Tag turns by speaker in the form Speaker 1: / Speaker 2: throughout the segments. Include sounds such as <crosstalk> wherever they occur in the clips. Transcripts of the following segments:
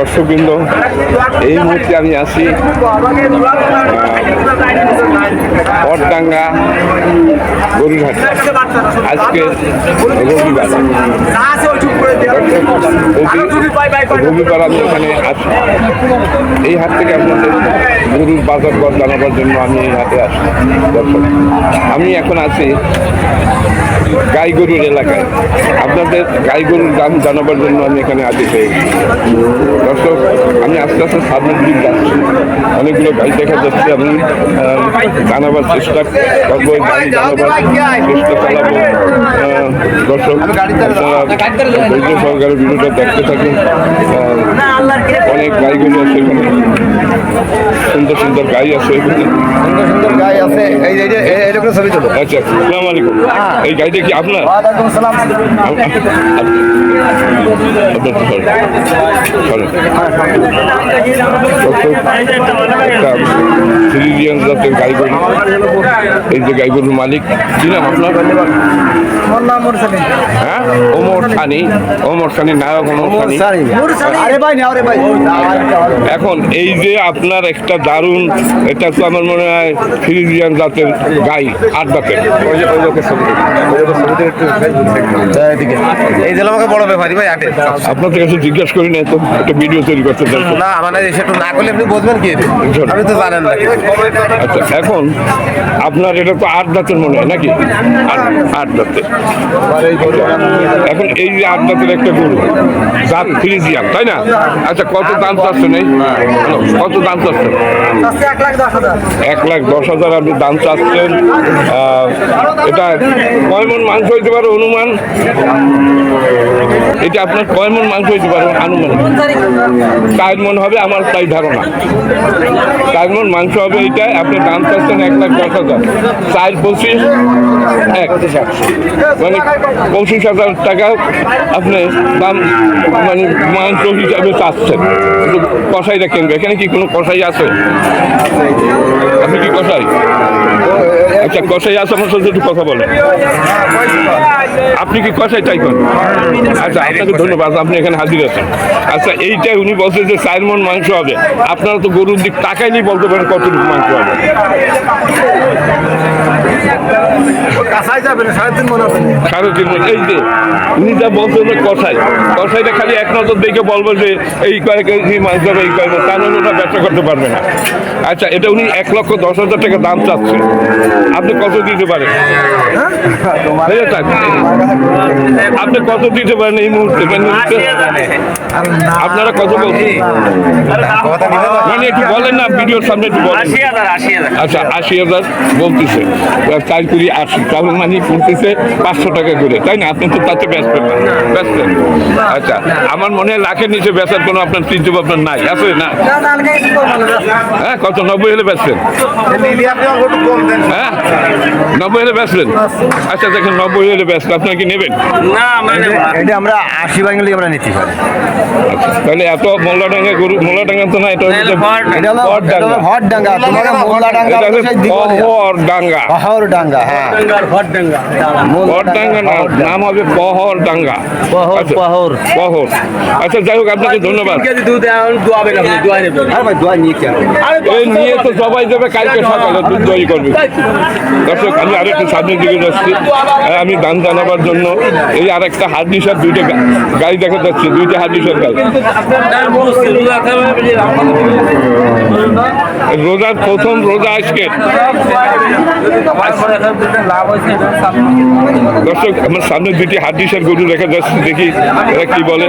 Speaker 1: দর্শকবৃন্দ এই মুহূর্তে আমি আছি পটডাঙ্গা গরুরহাট। আজকে রবিবার। এখানে আছি এই হাট থেকে আপনাদের গরুর বাজার দর জানাবার জন্য আমি এই হাটে আসি। আমি এখন আছি গাই গরুর এলাকায়। আপনাদের গাই গরুর দাম জানাবার জন্য আমি এখানে আছি পেয়েছি দর্শক, আমি আস্তে আস্তে সামনের দিক যাচ্ছি। অনেকগুলো গাড়ি দেখা যাচ্ছে, আমি জানাবার চেষ্টা করব এই জানাবার চেষ্টা চালাবো। দর্শক আপনারা ধৈর্য সহকারে ভিডিওটা দেখতে থাকুন। অনেক এখানে। সুন্দর সুন্দর গাড়ি আছে
Speaker 2: সুন্দর সুন্দর গাই আছে। এই যে এই এইটা ছবি তোলো।
Speaker 1: আচ্ছা আসসালামু আলাইকুম। এই গাড়িটা কি আপনার?
Speaker 2: আসসালাম।
Speaker 1: জাতের গাইগরু এই যে গাইগরুর মালিক। কি নাম আপনার?
Speaker 2: আমার নাম মুরসালি
Speaker 1: হ্যাঁ? ওমর খানি ওমর খানি নায়ক ওমর খানি
Speaker 2: আরে ভাই না আরে ভাই।
Speaker 1: এখন এই যে আপনার একটা দারুণ এটা তো আমার মনে হয় ফ্রিজিয়ান জাতের গাই আট দাঁতের
Speaker 2: এই যে আমাকে বড় ব্যাপারী ভাই আটে।
Speaker 1: আপনার কাছে জিজ্ঞাসা করি না তো একটা ভিডিও তৈরি করতে চাই
Speaker 2: না মানে এসে একটু না করলে আপনি বুঝবেন কি আপনি তো জানেন না।
Speaker 1: আচ্ছা এখন আপনার এটা তো আট দাঁতের মনে হয় নাকি? আট- আট দাঁতের। এখন এই যে আট দাঁতের একটা গরু জাত ফ্রিজিয়ান তাই না? আচ্ছা কত দাম চাচ্ছেন এই? কত দাম
Speaker 2: এক লাখ দশ হাজার।
Speaker 1: আপনি দাম চাচ্ছেন। এটা কয় মন মাংস হইতে পারে অনুমান? এটা আপনার কয় মন মাংস হইতে পারে আনুমান চার মন হবে আমার তাই ধারণা। চার মন মাংস হবে এইটা আপনি দাম চাচ্ছেন এক লাখ দশ হাজার। চার পঁচিশ এক। মানে পঁচিশ হাজার টাকা আপনি দাম মানে মাংস হিসাবে চাচ্ছেন। কিন্তু কষাইটা কিনবে এখানে কি কোনো কষাই আছে? আপনি কি কষাই আচ্ছা কষাই আছে আমার সাথে একটু কথা বলেন। আপনি কি কষাই চাই করেন? আচ্ছা আপনাকে ধন্যবাদ আপনি এখানে হাজির আছেন। আচ্ছা এইটাই উনি বলছেন যে চার মন মাংস হবে। আপনারা তো গরুর দিক তাকাইলেই বলতে পারেন কতটুকু মাংস হবে।
Speaker 2: সাড়ে তিন মনে।
Speaker 1: এই যে উনি যা বলছেন যে কষাই কষাইটা খালি এক নজর দেখে বলব যে এই কয়েক মাংস হবে এই কয়েক তা নাহলে ওটা ব্যবসা করতে পারবে না। আচ্ছা এটা উনি এক লক্ষ দশ হাজার টাকা দাম চাচ্ছে আপনি কত দিতে পারেন? ঠিক আছে? আপনি কত দিতে পারেন এই মুহূর্তে? মানে আপনারা কত বলছেন? মানে একটু বলেন না ভিডিওর সামনে একটু বলেন। আচ্ছা আশি হাজার বলতেছে। চার কুড়ি আশি তাহলে মানে কিনতেছে পাঁচশো টাকা করে তাই না? আপনি তো তাতে ব্যস্ত না ব্যস্ত। আচ্ছা আমার মনে হয় লাখের নিচে বেচার কোনো আপনার চিন্তা ভাবনা নাই আছে না? হ্যাঁ কত? নব্বই হলে বেচছেন। হ্যাঁ নব্বই হলে বেচলেন আচ্ছা দেখেন নব্বই হলে ব্যস্ত আপনার কি নেবেন?
Speaker 3: না।
Speaker 2: এটা আমরা আশি বাঙালি আমরা নিতে পারি।
Speaker 1: তাহলে এত মোল্লাডাঙ্গা গরু মোল্লাডাঙ্গা তো না এটা হচ্ছে
Speaker 2: হ্যাঁ।
Speaker 1: নাম হবে পহর, আচ্ছা,
Speaker 2: পহর।
Speaker 1: পহর। আচ্ছা যাই হোক আপনাকে ধন্যবাদ।
Speaker 3: দুধ এখন দোয়াবেন আপনি দোয়াই নেবেন।
Speaker 2: আরে ভাই দোয়া নিয়ে কেন
Speaker 1: এই নিয়ে তো সবাই যাবে কালকে সকালে দুধ দই করবে। দর্শক আমি আরেকটু সামনের দিকে যাচ্ছি আর আমি দান জানাবার জন্য এই আর একটা আরেকটা হাড্ডিসার দুইটা গাড়ি দেখা যাচ্ছে দুইটা হাড্ডিসার গাড়ি রোজার প্রথম রোজা আজকে দর্শক আমার সামনে দুইটি হাড্ডিসার গরু দেখা যাচ্ছে দেখি এরা কি বলে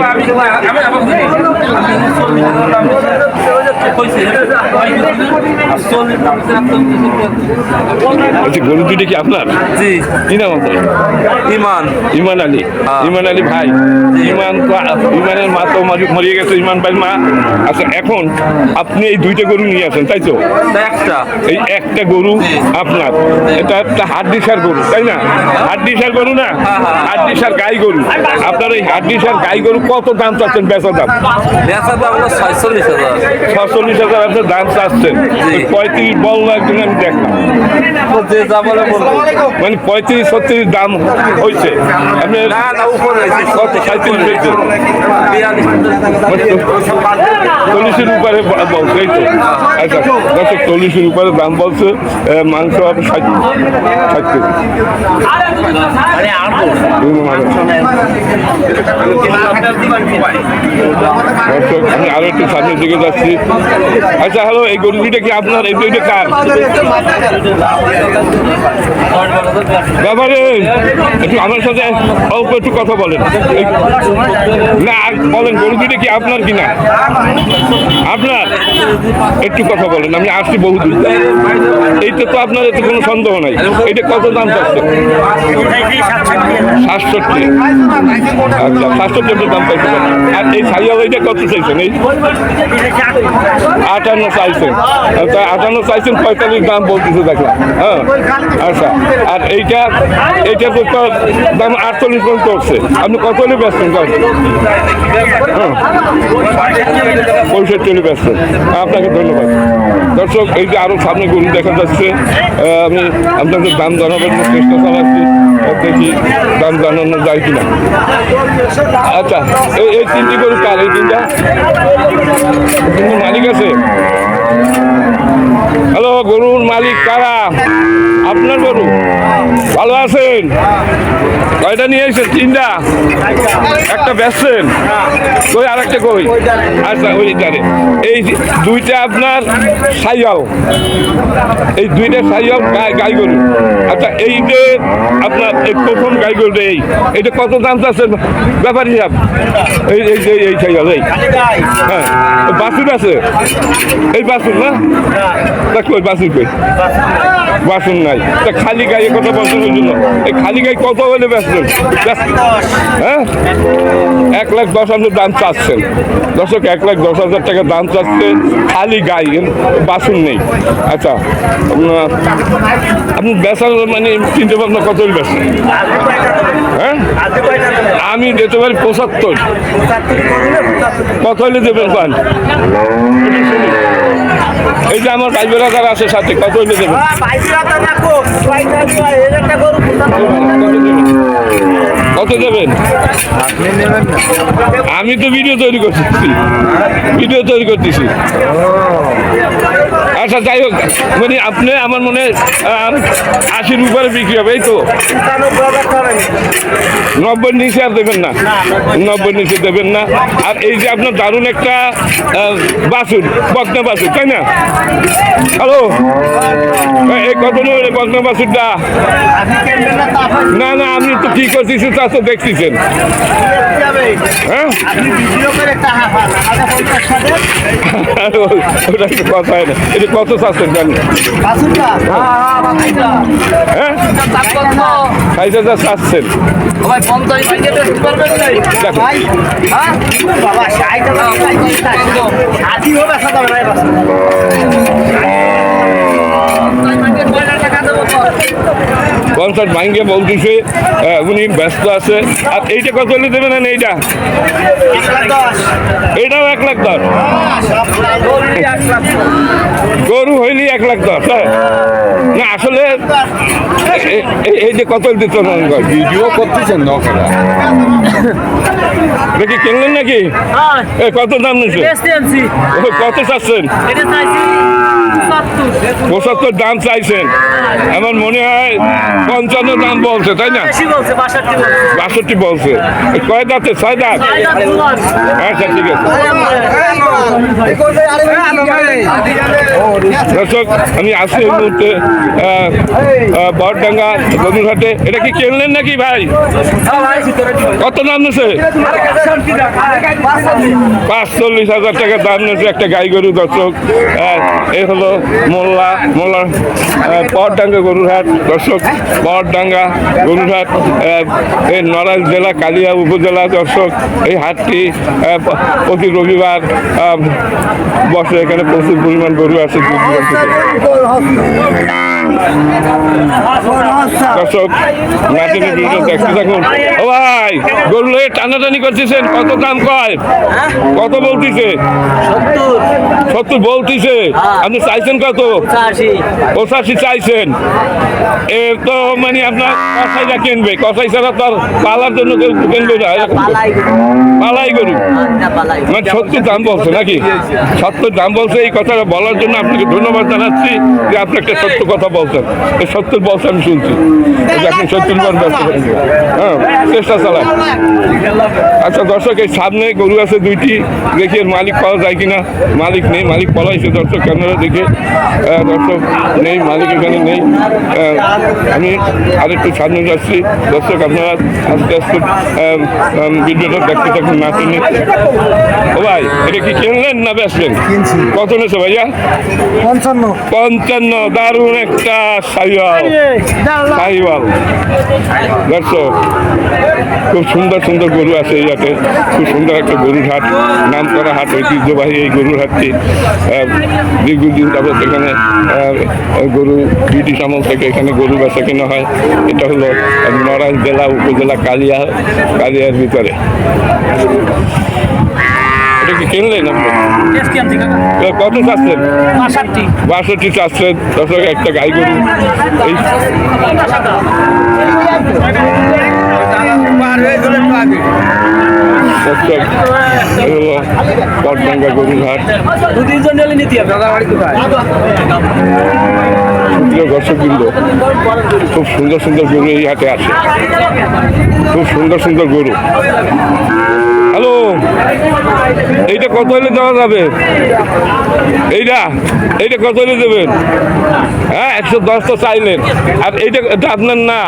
Speaker 1: বলছি গরু দুইটি কি আপনার?
Speaker 3: জি।
Speaker 1: কি নাম আপনার?
Speaker 3: ইমান।
Speaker 1: ইমান আলী। ইমান আলী ভাই। ইমান ইমানের মা তো মরিয়ে গেছে ইমান ভাই মা। আচ্ছা এখন আপনি এই দুইটা গরু নিয়ে আসেন তাই তো?
Speaker 3: একটা।
Speaker 1: এই একটা গরু আপনার। এটা একটা হাড্ডিসার গরু তাই না? হাড্ডিসার গরু না? হাড্ডিসার গাই গরু। আপনার এই হাড্ডিসার গাই গরু কত দাম চাচ্ছেন বেচা দাম?
Speaker 3: বেচার দাম ছয়চল্লিশ হাজার।
Speaker 1: আটচল্লিশ হাজার আপনার দাম চাচ্ছেন। পঁয়ত্রিশ বলল একদিন আমি দেখলাম। মানে পঁয়ত্রিশ ছত্রিশ দাম হয়েছে আপনি
Speaker 3: না না উপরে
Speaker 1: সাঁত্রিশ হয়েছে চল্লিশের উপরে বলছে এই তো? আচ্ছা দশ চল্লিশের উপরে দাম বলছে মাংস হবে ষাট ষাট কেজি। আমি আরও একটু সামনের দিকে যাচ্ছি। আচ্ছা হ্যালো এই গরু দুইটা কি আপনার? এই দুইটা কার? ব্যাপারে একটু আমার সাথে অল্প একটু কথা বলেন। না, বলেন গরু দুইটা কি আপনার কিনা আপনার? একটু কথা বলেন, আমি আসছি বহুদূর এইটা তো আপনার এতে কোনো সন্দেহ নাই। এটা কত দাম চাচ্ছে সাতষট্টি। আচ্ছা সাতষট্টি দাম চাইছে আর এই সাইয়াল এইটা কত চাইছেন? এই আটান্ন চাইছেন। তা আটান্ন চাইছেন, পঁয়তাল্লিশ দাম বলতেছে, দেখলাম। হ্যাঁ আচ্ছা আর এইটা এইটা তো তো দাম আটচল্লিশ পর্যন্ত উঠছে আপনি কত হলে ব্যস্ত হ্যাঁ পঁয়ষট্টি হলে ব্যস্ত আপনাকে ধন্যবাদ। দর্শক, এই যে আরও সামনে গরু দেখা যাচ্ছে আমি আপনাদের দাম জানাবার চেষ্টা চালাচ্ছি। দেখি দাম জানানো যায় কিনা আচ্ছা এই এই তিনটি গরু কার? এই তিনটা? কিন্তু মালিক আছে? হ্যালো, গরুর মালিক কারা? আপনার গরু? ভালো আছেন? কয়টা নিয়ে এসেছেন? তিনটা? একটা বেচছেন? কই আর একটা কই? আচ্ছা ওই জানে। এই দুইটা আপনার সাইয়াল। এই দুইটা সাইয়াল গাই গরু। আচ্ছা এই যে আপনার এই প্রথম গাই গরু এই। এটা কত দাম চাচ্ছেন? ব্যাপার হিসাব। এই এই যে এই সাইয়াল, এই। হ্যাঁ বাসুর আছে? এই বাসুর না? কই বাসুর কই? বাসুন নাই। তা খালি গায়ে কথা বলছেন এই খালি গায়ে কত হলে বেচলেন হ্যাঁ? এক লাখ দশ হাজার দাম চাচ্ছেন। দর্শক, এক লাখ দশ হাজার টাকা দাম চাচ্ছে খালি গাই বাসন নেই। আচ্ছা আপনি বেচার মানে চিন্তা ভাবনা কত হলে বেচছেন হ্যাঁ? আমি দিতে পারি পঁচাত্তর। কত দেবেন পান? এই যে আমার ভাই বেড়াদার আছে সাথে, কত হলে দেবেন? কত দেবেন? আমি তো ভিডিও তৈরি করতেছি। ভিডিও তৈরি করতেছি। আচ্ছা যাই হোক মানে আপনি আমার মনে হয়, আশির উপরে বিক্রি হবে এই তো। নব্বই নিচে আর দেবেন না। নব্বই নিচে দেবেন না। আর এই যে আপনার দারুণ একটা বাসুর বকনা বাসুর তাই না? হ্যালো এই কত এই বকনা বাসুরটা। না না আমি তো কি করতেছি তা তো দেখতেছেন। হ্যাঁ? <laughs> ওটা কথা হয় না? এটা কত চাচ্ছেন জানি? হ্যাঁ? ষাট হাজার চাচ্ছেন। দেখো। কনসার্ট ভাঙ্গে বলতেছে আহ, উনি ব্যস্ত আছে। আর এইটা কত হলে দেবেন না এইটা? এটাও এক লাখ দশ। গরু হইলি এক লাখ দশ হ্যাঁ না আসলে এই যে কত দিত ভিডিও করতেছেন নকরা দেখি কিনলেন নাকি? এ, কত দাম নিচ্ছে কত চাচ্ছেন? পঁচাত্তর। দাম চাইছেন। আমার মনে হয় পঞ্চান্ন দাম বলছে তাই না? বাষট্টি বলছে। কয় দাঁতে? ছয় দাঁত আচ্ছা ঠিক আছে। দর্শক আমি আসছি এই মুহূর্তে আহ, বড়ডাঙ্গা এটা কি কিনলেন নাকি ভাই? কত দাম নিছে? পাঁচচল্লিশ হাজার টাকা দাম নিয়েছে একটা গাই গরু দর্শক। এ হলো মোল্লা মোল্লা পরডাঙ্গা গরুরহাট দর্শক পরডাঙ্গা গরুরহাট এই নড়াইল জেলা কালিয়া উপজেলা দর্শক। এই হাটটি প্রতি রবিবার বসে এখানে প্রচুর পরিমাণ গরু আছে। দর্শক নাটিনি ভিডিও দেখতে থাকুন। ও ভাই গরু লয়ে টানাটানি করতেছেন কত দাম কয়? কত বলতেছে? সত্তর বলতিছে। আপনি চাইছেন কত? পঁচাশি। চাইছেন। তো মানে আপনার কষাইটা কিনবে কষাই ছাড়া তো পালার জন্য কেউ কিনবে না। পালাই গরু। মানে সত্তর দাম বলছে নাকি? সত্তর দাম বলছে এই কথাটা বলার জন্য আপনাকে ধন্যবাদ জানাচ্ছি যে আপনি একটা সত্য কথা বলছেন। এই সত্তর বলছে আমি শুনছি। আপনি সত্তর বার ব্যস্ত করেন হ্যাঁ চেষ্টা চালান। আচ্ছা দর্শক এই সামনে গরু আছে দুইটি। দেখি এর মালিক পাওয়া যায় কিনা। মালিক নেই মালিক পলাইছে। দর্শক ক্যামেরা দেখে। দর্শক নেই মালিক এখানে নেই। আমি আরেকটু সামনে যাচ্ছি। দর্শক আপনারা আস্তে আস্তে ভিডিওটা দেখতে থাকুন না চিনি ও ভাই এটা কি কিনলেন না
Speaker 4: কিনছি।
Speaker 1: কত নেছো ভাইয়া?
Speaker 4: পঞ্চান্ন।
Speaker 1: পঞ্চান্ন দারুণ একটা সাইওয়াল। সাইওয়াল। দর্শক খুব সুন্দর সুন্দর গরু আছে এই হাটে। খুব সুন্দর একটা গরুর হাট। নাম করা হাট ঐতিহ্যবাহী এই গরুর হাটটি। দীর্ঘদিন যাবত এখানে গরু ব্রিটিশ আমল থেকে এখানে গরু বেচা কেনা হয়। এটা হলো নড়াইল জেলা উপজেলা কালিয়া কালিয়ার ভিতরে। এটা কি কিনলেন আপনি কত চাচ্ছেন? বাষট্টি। চাচ্ছেন দর্শক একটা গাই গরু। এই দর্শকবৃন্দ খুব সুন্দর সুন্দর গরু এই হাটে আসে খুব সুন্দর সুন্দর গরু। হ্যালো এইটা কত হলে দেওয়া যাবে? এইটা? এইটা কত হলে দেবেন? হ্যাঁ একশো দশটা চাইলেন। আর এইটা এটা আপনার না।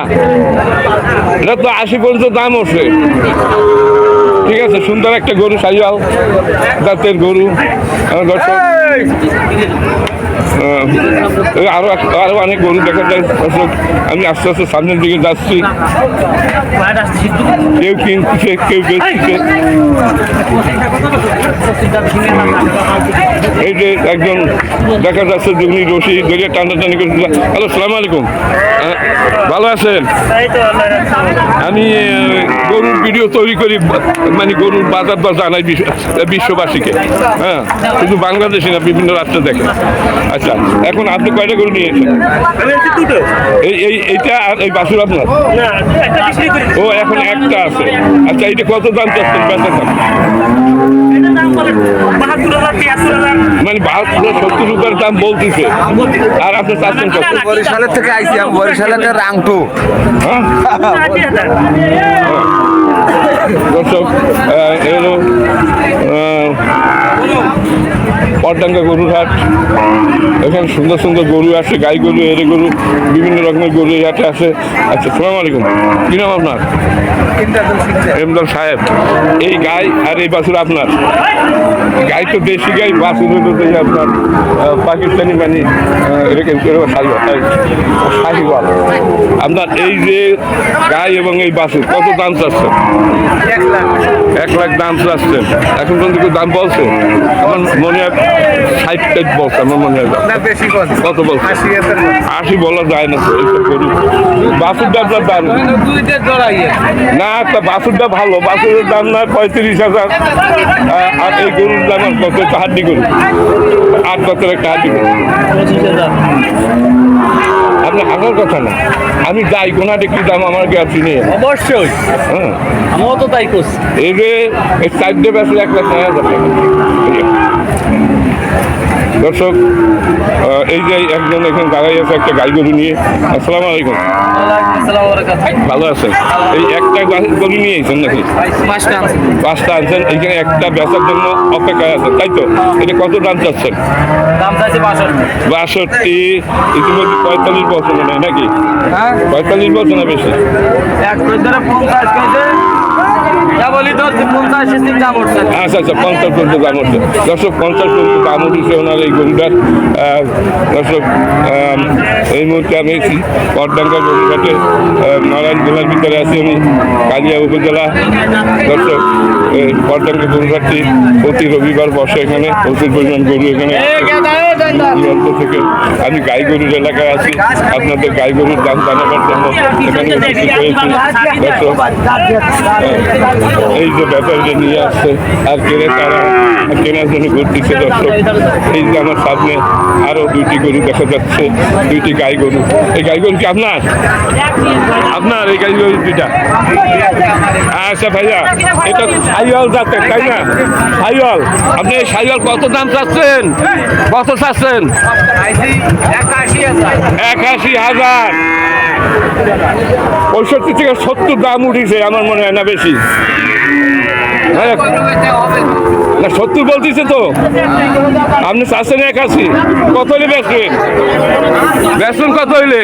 Speaker 1: এটা তো আশি পর্যন্ত দাম আছে। সুন্দর একটা গরু সাইয়াল দাঁতের গরু। দর্শক আরও আরও অনেক গরু দেখা যায়। দর্শক আমি আস্তে আস্তে সামনের দিকে যাচ্ছি। কেউ কিনছে কেউ বেচছে। এই যে একজন দেখা যাচ্ছে যে উনি রশি ধরে টানাটানি করে হ্যালো সালাম আলাইকুম। ভালো আছেন? আমি গরুর ভিডিও তৈরি করি মানে গরুর বাজার দর জানাই বিশ্ব- বিশ্ববাসীকে। হ্যাঁ শুধু বাংলাদেশে না বিভিন্ন রাষ্ট্রে দেখেন আচ্ছা এখন আপনি কয়টা গরু নিয়েছেন এই এই এইটা আর এই বাসুর আপনার? ও এখন একটা আছে। আচ্ছা এইটা কত দাম চাচ্ছেন? দাম মানে বাহাত্তর সত্তর রুপিয়ার দাম বলতেছে। আর আপনি চাচ্ছেন কত?
Speaker 2: বরিশালের থেকে আইসি আমি বরিশালের রাংটু।
Speaker 1: হ্যাঁ? দর্শক এলো পটডাঙ্গা গরুর হাট এখানে সুন্দর সুন্দর গরু আছে গাই গরু এরে গরু বিভিন্ন রকমের গরু এই হাটে আছে আচ্ছা সালাম আলাইকুম। কি নাম আপনার? এমদান সাহেব। এই গাই আর এই বাছুর আপনার? গাই তো দেশি গাই বাছুর যে আপনার পাকিস্তানি মানে এরকম সাহিওয়াল সাহিওয়াল আপনার এই যে গাই এবং এই বাছুর কত দাম চাচ্ছেন? এক লাখ। দাম চাচ্ছেন। এখন পর্যন্ত কেউ দাম বলছে? আমার মনে হয় ষাট টাইট বলছে আমার মনে হয় কত বলছে?
Speaker 2: আশি
Speaker 1: বলা যায় না তো এইসব গরু। আপনার দাম না একটা বাছুরটা ভালো বাছুরের দাম না পঁয়ত্রিশ হাজার। আর এই গরুর দাম কত একটা হাড্ডি গরু। আট বছর একটা হাড্ডি গরু। আপনি হাসার কথা না। আমি যাই কোন হাটে কি দাম আমার আপনি নিয়ে
Speaker 3: অবশ্যই।
Speaker 1: হ্যাঁ।
Speaker 3: আমিও তো তাই করছি।
Speaker 1: এই যে এই চারটে বেসে এক লাখ নয় হাজার টাকা। এই যে। দর্শক এই যে একজন এখানে দাঁড়াই আছে একটা গাই গরু নিয়ে। আসসালামু আলাইকুম। ভালো আছেন? এই একটা গাই গরু নিয়ে এসেছেন নাকি? পাঁচটা আনছেন এইখানে একটা বেচার জন্য অপেক্ষায় আছেন তাই তো? এটা কত দাম চাচ্ছেন?
Speaker 3: বাষট্টি
Speaker 1: ইতিমধ্যে পঁয়তাল্লিশ বছর নাকি?
Speaker 3: হ্যাঁ।
Speaker 1: পঁয়তাল্লিশ বছর না বেশি?
Speaker 3: এক ধরে পঞ্চাশ
Speaker 1: আচ্ছা আচ্ছা পঞ্চাশ পর্যন্ত দাম হচ্ছে দর্শক, পঞ্চাশ পর্যন্ত দাম উঠেছে ওনার এই গরুটার দর্শক এই মুহূর্তে আমি এসেছি পটডাঙ্গা গরুঘাটে নারায়ণ জেলার ভিতরে আছি আমি কালিয়া উপজেলা দর্শক পটডাঙ্গা গরুঘাটটি প্রতি রবিবার বসে এখানে প্রচুর পরিমাণ গরু এখানে দূরান্ত থেকে আমি গাই গরুর এলাকায় আছি। আপনাদের গাই গরুর দাম জানাবার জন্য এখানে উপস্থিত হয়েছি। দর্শক, এই যে ব্যাপারটা নিয়ে আসছে আর কেনে তারা কেনার জন্য ঘুরতেছে দর্শক এই যে আমার সামনে আরও দুইটি গরু দেখা যাচ্ছে। দুইটি গাই গরু এই গাই গরু কি আপনার? আপনার এই গাই গরু দুইটা। আচ্ছা ভাইয়া, এটা সাইওয়াল যাচ্ছে তাই না? সাইওয়াল। আপনি এই সাইওয়াল কত দাম চাচ্ছেন? কত চাচ্ছেন? একাশি হাজার। পঁয়ষট্টি থেকে সত্তর দাম উঠেছে, আমার মনে হয় না বেশি। না সত্তর বলতেছে তো। আপনি চাচ্ছেন একাশি কত হলে বেচবেন বেচবেন কত হইলে?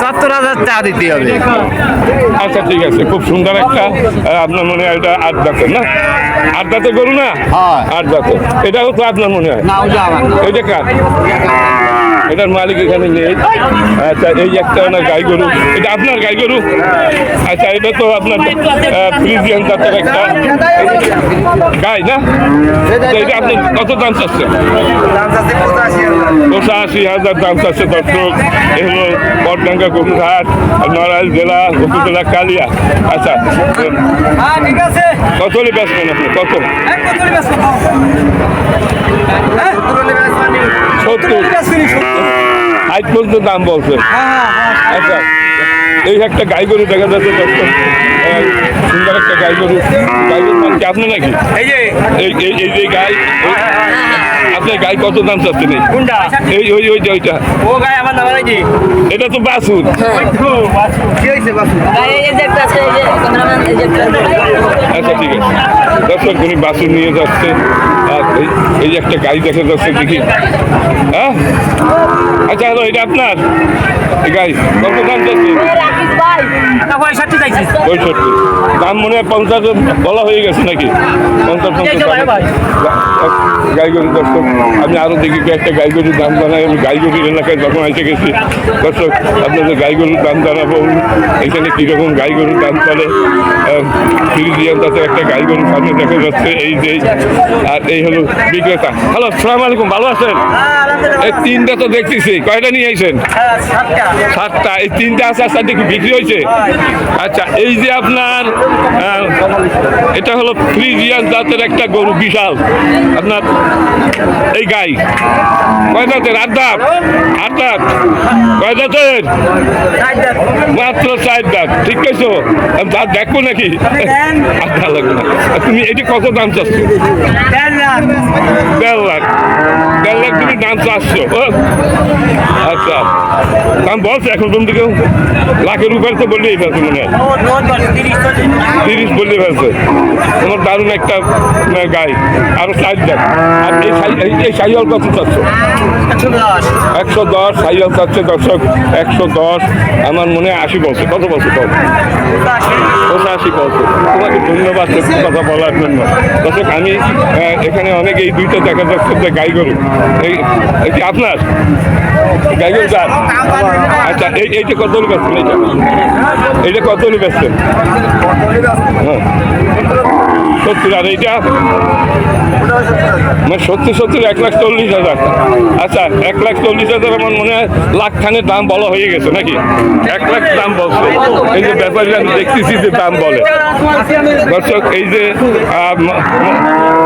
Speaker 2: সত্তর হাজার চা দিতে হবে।
Speaker 1: আচ্ছা ঠিক আছে। খুব সুন্দর একটা আপনার মনে হয় এটা আট দাঁতের না? আট দাঁতের গরু না। আট দাঁতের। এটাও তো আপনার মনে হয়? এটা কার? এটার মালিক এখানে নেই। আচ্ছা এই একটা না গাই গরু। এটা আপনার গাই গরু? আচ্ছা এটা তো আপনার ফ্রিজিয়ান জাতের একটা। গাই না এটা আপনি কত দাম চাচ্ছেন পঁচাশি হাজার দাম চাচ্ছে দর্শক। এ হলো বটডাঙ্গা গরুরহাট নড়াইল জেলা উপজেলা কালিয়া। আচ্ছা কত হলে বেচবেন আপনি? কত? সত্তর। আজ পর্যন্ত দাম বলছে আচ্ছা। এই একটা গাই গরু দেখা যাচ্ছে সুন্দর একটা গাই গরু। গাই গরু মানে কি আপনি নাকি?
Speaker 3: এই যে।
Speaker 1: এই যে গাই আপনার গাই কত দাম চাচ্ছেন এই?
Speaker 3: কোনটা?
Speaker 1: এই ওই ওই যে ওইটা।
Speaker 3: ও গায়ে আমার নাম নাকি
Speaker 1: এটা তো বাসুর
Speaker 2: কি হয়েছে বাসু
Speaker 4: এই যে একটা আছে এই যে ক্যামেরাম্যান এই যে একটা
Speaker 1: আচ্ছা ঠিক আছে। দর্শক উনি বাসুর নিয়ে যাচ্ছে। আর এই- একটা গাড়ি দেখা যাচ্ছে দেখি। হ্যাঁ? আচ্ছা হ্যালো এটা আপনার? কত দাম যাচ্ছে
Speaker 3: পঁয়ষট্টি চাইছিস
Speaker 1: পঁয়ষট্টি। দাম মনে হয় পঞ্চাশ বলা হয়ে গেছে নাকি? পঞ্চাশ। গাই গরু দর্শক আমি আরও দেখি একটা গাই গরুর দাম জানাই। আমি গাই গরুর এলাকায় যখন এসে গেছি দর্শক আপনাদের গাই গরুর দাম জানাব। এখানে কীরকম গাই গরুর দাম চলে? ফিরিজিয়ান তাতে একটা গাই গরুর সামনে দেখা যাচ্ছে এই যে আর এই হলো বিক্রেতা। হ্যালো সালাম আলাইকুম ভালো আছেন? এই তিনটা তো দেখতেছি। কয়টা নিয়ে আইছেন? সাতটা, এই তিনটা আছে আর চারটে বিক্রি হয়েছে। আচ্ছা এই যে আপনার এটা হলো ফ্রিজিয়ান জাতের একটা গরু, বিশাল। আপনার, এই গাই। কয় দাঁতের? আট দাঁত? আট দাঁত। কয় দাঁতের? মাত্র চার দাঁত। ঠিক আছে দাঁত দেখব নাকি? আচ্ছা লাগবে না। তুমি এটি কত দাম চাচ্ছ? দেড় লাখ। দেড় লাখ তুমি দাম চাচ্ছ। আচ্ছা। দাম বলছে এখন পর্যন্ত কেউ লাখের উপরে তো বললেই ফেলছে মনে হয়। তিরিশ বললে ফেলছে। তোমার দারুণ একটা আহ, গাই। আরও সাইজ দেখ। আর এই এই- সাইয়াল কত চাচ্ছ? একশো দশ সাইয়াল চাচ্ছে দর্শক একশো দশ। আমার মনে হয় আশি বছর কত বছর কত পঁচাশি বছর তোমাকে ধন্যবাদ কথা বলার জন্য। দর্শক আমি এখানে অনেক এই দুইটা দেখা যাচ্ছে যে গাই গরু। এই আপনার? গাই গরু আচ্ছা এই এইটা কত হলে বেচছেন এইটা এইটা কত হলে বেচছেন হ্যাঁ। সত্তর, আর এইটা? মানে সত্যি সত্যি এক লাখ চল্লিশ হাজার। আচ্ছা এক লাখ চল্লিশ হাজার আমার মনে হয় লাখ খানের দাম বলা হয়ে গেছে নাকি? এক লাখ দাম বলছে। এই যে ব্যাপারী আমি দেখতেছি যে দাম বলে। দর্শক, এই যে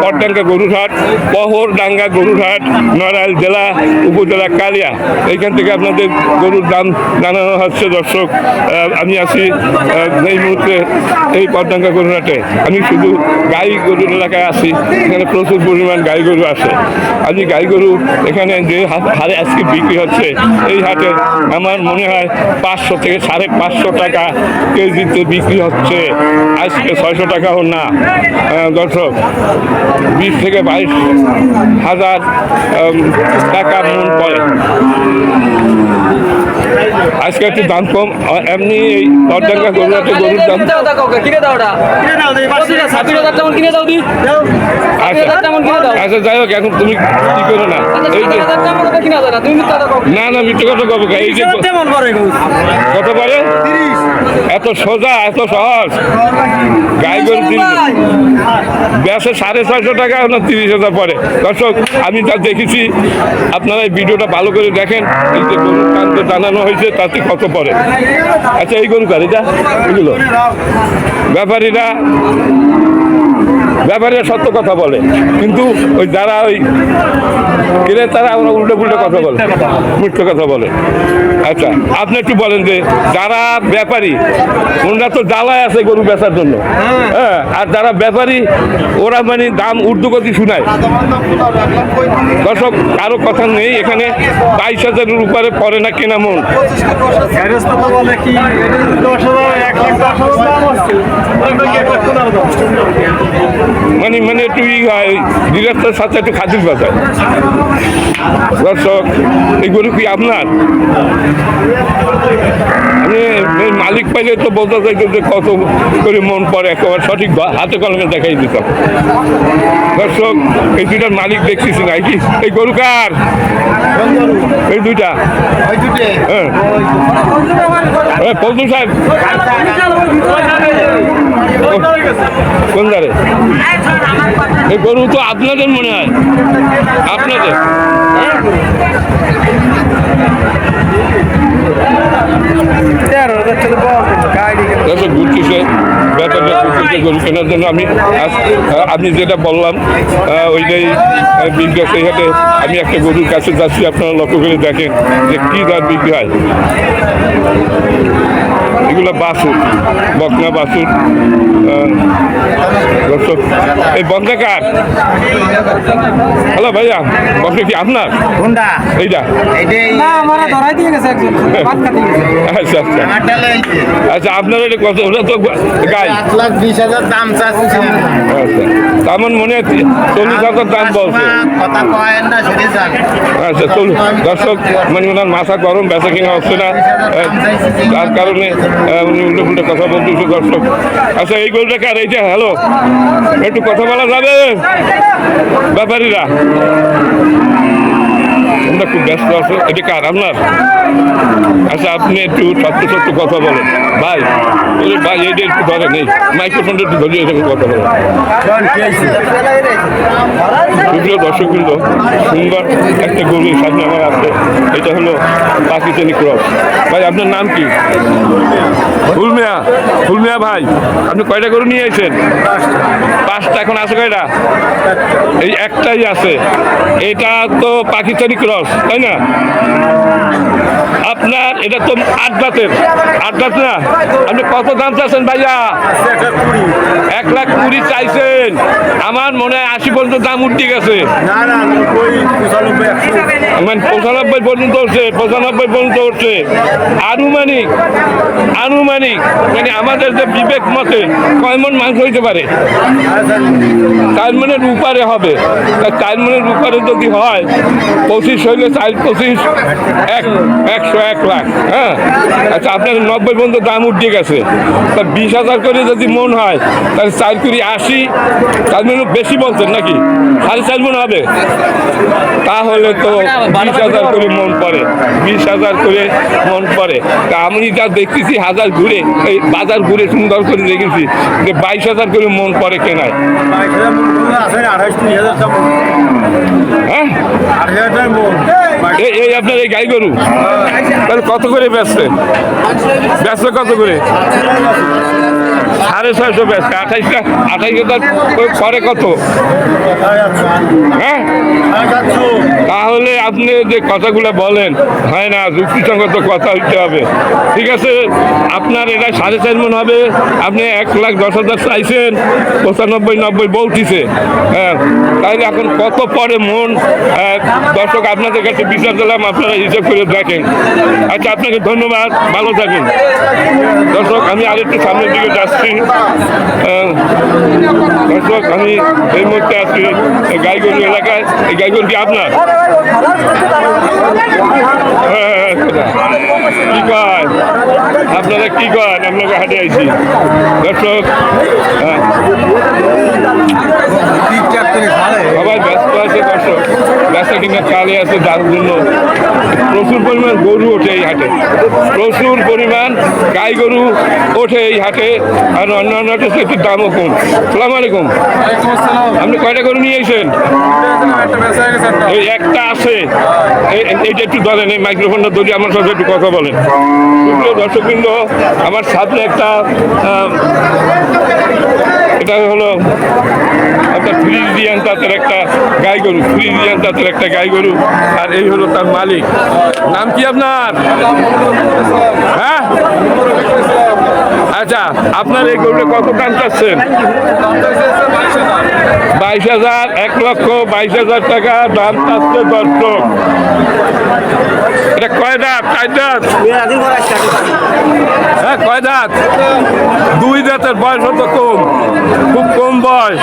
Speaker 1: পটডাঙ্গা গরুরহাট পহরডাঙ্গা গরুরহাট, নড়াইল জেলা, উপজেলা কালিয়া, এইখান থেকে আপনাদের গরুর দাম জানানো হচ্ছে দর্শক। আমি আছি এই মুহূর্তে এই পটডাঙ্গা গরুরহাটে। আমি শুধু গাই গরুর এলাকায় আছি। এখানে প্রচুর পরিমাণ গাই গরু আসে আমি গাই গরু এখানে যে হারে আজকে বিক্রি হচ্ছে, এই হাটে আমার মনে হয় পাঁচশো থেকে সাড়ে পাঁচশো টাকা কেজিতে বিক্রি হচ্ছে। আজকে ছয়শো টাকা টাকাও না। দর্শক, বিশ থেকে বাইশ হাজার টাকা মন পড়ে আজকে একটু দাম কম আর এমনি এই গরু একটা গরুর দাম।
Speaker 3: কিনে দাও কিনে
Speaker 1: আচ্ছা
Speaker 3: তেমন কিনে দাও
Speaker 1: আচ্ছা যাই হোক এখন তুমি কি করো না? এই যে
Speaker 3: না
Speaker 1: না না মিথ্যে কথা কবে এই যে কত পারে এত সোজা এত সহজ। গাই গরু ব্যাসে সাড়ে ছয়শো টাকা না তিরিশ হাজার পরে দর্শক আমি তা দেখেছি আপনারা এই ভিডিওটা ভালো করে দেখেন। এই যে গরুর কান্ত জানানো হয়েছে। তাতে কত পরে আচ্ছা এই গরু কার এটা? এগুলো। ব্যাপারীরা ব্যাপারীরা সত্য কথা বলে। কিন্তু ওই যারা ওই কিনে তারা আমরা উল্টো পুল্টো কথা বলে। মিথ্যে কথা বলে। আচ্ছা আপনি একটু বলেন যে যারা ব্যাপারী, ওনারা তো জ্বালায় আছে গরু বেচার জন্য। হ্যাঁ আর যারা ব্যাপারী, ওরা মানে দাম ঊর্ধ্বগতি শুনায়। দর্শক, কারও কথা নেই এখানে। বাইশ হাজারের উপরে পড়ে না কেনা মন। মানে মানে একটু হয় সাথে একটু খাতির বাজায় দর্শক এই গরু কি আপনার? এই মালিক পাইলে তো বলতে চাইতো যে কত করে মন পড়ে একেবারে সঠিক হাতে কলমে দেখাই দিতাম। দর্শক এই দুইটার মালিক দেখতেছি না কি? এই গরু কার? এই দুইটা। হ্যাঁ। হ্যাঁ পল্টু সাহেব। কোন এই গরু তো আপনাদের মনে হয়? আপনাদের? গরু কেনার জন্য আমি আপনি যেটা বললাম ওইটাই বিক্রি হাটে আমি একটা গরুর কাছে যাচ্ছি, আপনারা লক্ষ্য করে দেখেন যে কী দাম বিক্রি হয়। এগুলো বাসুর বকনা বাসুর দর্শক এই বন্ধাকার হ্যালো ভাইয়া বকনা কি আপনার? এইটা?
Speaker 2: এইটাই
Speaker 5: না আমরা ধরাই দিয়ে গেছে একজন। বাদ কাটি গেছে।
Speaker 1: আচ্ছা আচ্ছা। আচ্ছা আপনার এটা কত? ওটা তো গাই।
Speaker 2: আট বিশ হাজার দাম
Speaker 1: আচ্ছা তেমন মনে হচ্ছে চল্লিশ হাজার দাম বলছে।
Speaker 2: কথা কয়েন না সেটাই জান।
Speaker 1: আচ্ছা চলুন দর্শক মানে ওনার মাথা গরম বেচা কিনা হচ্ছে না। তার কারণে আহ, উনি উল্টো পুল্টো কথা বলতেছে দর্শক আচ্ছা এই গোলটা কার? এইটা হ্যালো একটু কথা বলা যাবে? ব্যাপারীরা? আমরা খুব ব্যস্ত আছে। এটা কার, আপনার? আচ্ছা আপনি একটু সত্য সত্য কথা বলেন। ভাই ভাই এইটা একটু ধরেন, এই মাইক্রোফোনটা একটু ধরিয়ে এরকম কথা বলেন। প্রিয় দর্শক বৃন্দ সুন্দর একটা গরু সামনে আমার আছে। এটা হলো পাকিস্তানি ক্রস। ভাই, আপনার নাম কি? ফুলমিয়া ফুলমিয়া ভাই, আপনি কয়টা গরু নিয়ে এসেছেন পাঁচটা, এখন আছে কয়টা? এই একটাই আছে। এটা তো পাকিস্তানি ক্রস। তাই না? আপনার এটা তো আট দাঁতের আট দাঁত না? আপনি কত দাম চাচ্ছেন ভাইয়া? এক লাখ কুড়ি চাইছেন। আমার মনে হয় আশি পর্যন্ত দাম উঠতে গেছে। মানে পঁচানব্বই পর্যন্ত উঠছে পঁচানব্বই পর্যন্ত উঠছে। আনুমানিক আনুমানিক মানে আমাদের যে বিবেক মতে কয় মন মাংস হইতে পারে? চার মনের উপরে হবে। তা চার মনের উপরে যদি হয় পঁচিশ হইলে চার পঁচিশ এক একশো এক লাখ হ্যাঁ? আচ্ছা আপনার নব্বই পর্যন্ত দাম উঠে গেছে। তা বিশ হাজার করে যদি মন হয় তাহলে চার কুড়ি আশি চার মন বেশি বলছেন নাকি? সাড়ে চার মন হবে তাহলে তো বিশ হাজার করে মন পড়ে। বিশ হাজার করে মন পড়ে। তা আমি যা দেখতেছি হাজার ঘুরে, এই বাজার ঘুরে সুন্দর করে দেখেছি যে বাইশ হাজার করে মন পড়ে কেনায়। হ্যাঁ? এই আপনার এই গাই গরু? তাহলে কত করে বেচছে বেচছে কত করে? সাড়ে ছয়শো বেচছে আঠাইশটা আঠাইশ হাজার ওই পরে কত? হ্যাঁ? তাহলে আপনি যে কথাগুলো বলেন হয় না যুক্তিসঙ্গত কথা হইতে হবে। ঠিক আছে? আপনার এটা সাড়ে চার মন হবে। আপনি এক লাখ দশ হাজার চাইছেন পঁচানব্বই নব্বই বলতিছে হ্যাঁ? তাহলে এখন কত পরে মন? আহ, দর্শক আপনাদের কাছে বিচার দিলাম আপনারা হিসাব করে দেখেন। আচ্ছা আপনাকে ধন্যবাদ ভালো থাকেন। দর্শক আমি আরেকটু সামনের দিকে যাচ্ছি। দর্শক আমি এই মুহূর্তে আছি গাইগঞ্জ এলাকায়। এই গাইগঞ্জ কি আপনার? হ্যাঁ, কি কয়? আপনারা কি কয়? আপনাকে হাটে আইছি। দর্শক হ্যাঁ। সবাই ব্যস্ত আছে দর্শক। ব্যস্ত কিনা কালে আছে যার জন্য প্রচুর পরিমাণ গরু ওঠে এই হাটে। প্রচুর পরিমাণ গাই গরু ওঠে এই হাটে আর অন্যান্য হাটে একটু দামও কম। সালাম আলাইকুম। আপনি কয়টা গরু নিয়ে এসেছেন? এই একটা আছে। এই- এইটা একটু ধরেন এই মাইক্রোফোনটা ধরে আমার সাথে একটু কথা বলেন। দর্শকবৃন্দ আমার সামনে একটা এটা হলো আপনার ফ্রিজিয়ান জাতের একটা গাই গরু ফ্রিজিয়ান জাতের একটা গাই গরু আর এই হলো তার মালিক। নাম কি আপনার? হ্যাঁ? আচ্ছা আপনার এই গরুটা কত দাম চাচ্ছেন? বাইশ হাজার, এক লক্ষ বাইশ হাজার টাকা দাম চাচ্ছে দর্শক। এটা কয় দাঁত? দাঁত? হ্যাঁ কয় দাঁত? দুই দাঁতের বয়স হত কম। খুব কম বয়স।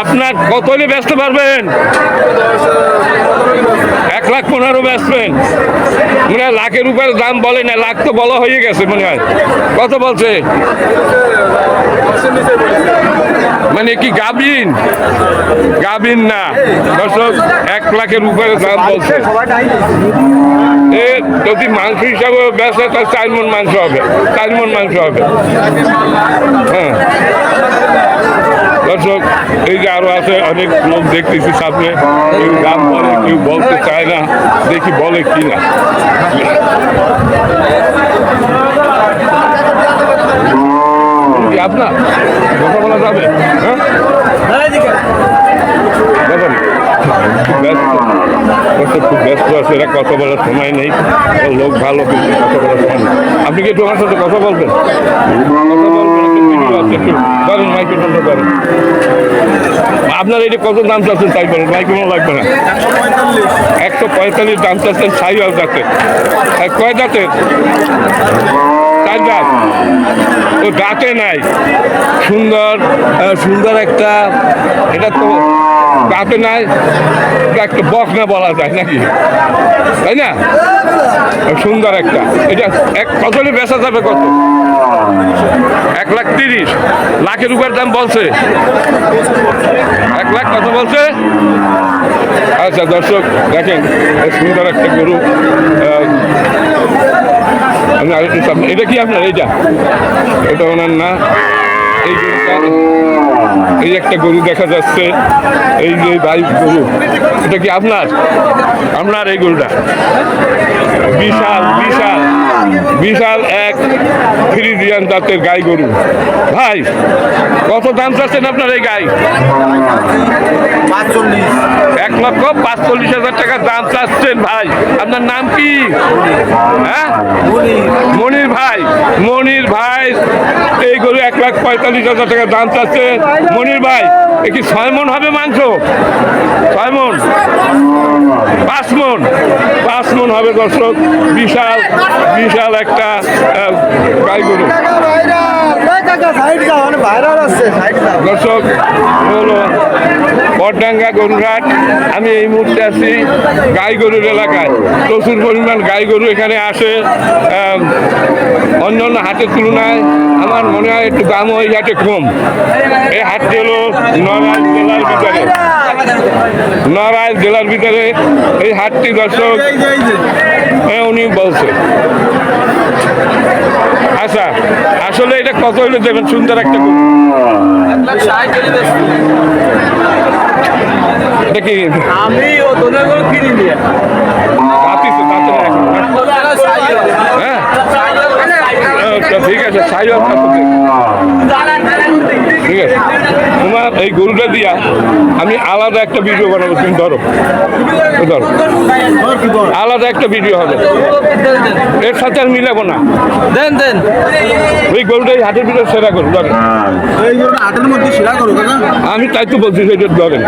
Speaker 1: আপনার কত হলে বেচতে পারবেন? এক লাখ পনেরো বেচবেন। মনে হয় লাখের উপরে দাম বলে না, লাখ তো বলা হয়ে গেছে মনে হয়। কত বলছে? মানে কি গাবিন গাবিন না। দর্শক, এক লাখের উপরে দাম বলছে। এ, যদি মাংস হিসাবে বেচে তার চার মন মাংস হবে। চার মন মাংস হবে। হ্যাঁ। দর্শক এই যে আরও আছে অনেক লোক দেখতেছি সামনে। কেউ গান বলে কেউ বলতে চায় না দেখি বলে কি না আপনার? কথা বলা যাবে? হ্যাঁ? খুব ব্যস্ত। খুব ব্যস্ত আছে, এরা কথা বলার সময় নেই। লোক ভালো, কিন্তু কথা বলার সময় নেই। আপনি কি একটু আমার সাথে কথা বলবেন? করেন মাইক্রোফোনটা আপনার এটা কত দাম চাচ্ছেন, তাই বলেন মাইক্রোফোন লাগবে না। একশো পঁয়তাল্লিশ দাম চাচ্ছেন সাইওয়াল দাঁতের আর কয় দাঁতের? চার দাঁত। ও দাঁতে নাই। সুন্দর সুন্দর একটা, এটা তো নাই এটা একটা বকনা বলা যায় নাকি? তাই না? সুন্দর একটা। এটা এক কত হলে বেচা যাবে কত? এক লাখ তিরিশ। লাখের উপর দাম বলছে। এক লাখ কত বলছে? আচ্ছা দর্শক, দেখেন সুন্দর একটা গরু। আমি আরেকটু এটা কি আপনার? এইটা? এটা ওনার না? এই এই একটা গরু দেখা যাচ্ছে। এই যে বাইক গরু, এটা কি আপনার? আপনার এই গরুটা? বিশাল বিশাল বিশাল এক ফ্রিজিয়ান জাতের গাই গরু। ভাই, কত দাম চাচ্ছেন আপনার এই গাই? এক লক্ষ পাঁচচল্লিশ হাজার টাকা দাম চাচ্ছেন ভাই। আপনার নাম কি? হ্যাঁ? মনির ভাই। মনির ভাই, এই গরু এক লাখ পঁয়তাল্লিশ হাজার টাকা দাম চাচ্ছে। মনির ভাই, এ কি ছয় মন হবে মাংস? ছয় মন? পাঁচ মন পাঁচ মন হবে দর্শক। বিশাল বিশাল একটা গাই গরু দর্শক হলো বটডাঙ্গা গরুরহাট আমি এই মুহূর্তে আছি গাই গরুর এলাকায়। প্রচুর পরিমাণ গাই গরু এখানে আসে। অন্য অন্য হাটের তুলনায় আমার মনে হয় একটু দামও এই হাটে কম। এই হাটটি হলো নড়াইল জেলার ভিতরে। নড়াইল জেলার ভিতরে এই হাটটি দর্শক উনি বলছে। আচ্ছা আসলে এটা কত হইলে দেবেন? সুন্দর একটা কি?
Speaker 3: আমি ও তোদের কিনি নিয়ে
Speaker 1: রাতিছে তাতে এখন হ্যাঁ আচ্ছা, ঠিক আছে সাইজ ঠিক আছে। তোমার এই গরুটা দিয়া আমি আলাদা একটা ভিডিও বানাবো তুমি ধরো। ধরো। আলাদা একটা ভিডিও হবে। এর সাথে আর মিলাবো না।
Speaker 3: দেন দেন।
Speaker 1: ওই গরুটা এই হাটের ভিতরে সেরা গরু ধরেন।
Speaker 2: হাটের মধ্যে সেরা করো কাকা।
Speaker 1: আমি তাই তো বলছি সেটা ধরেন।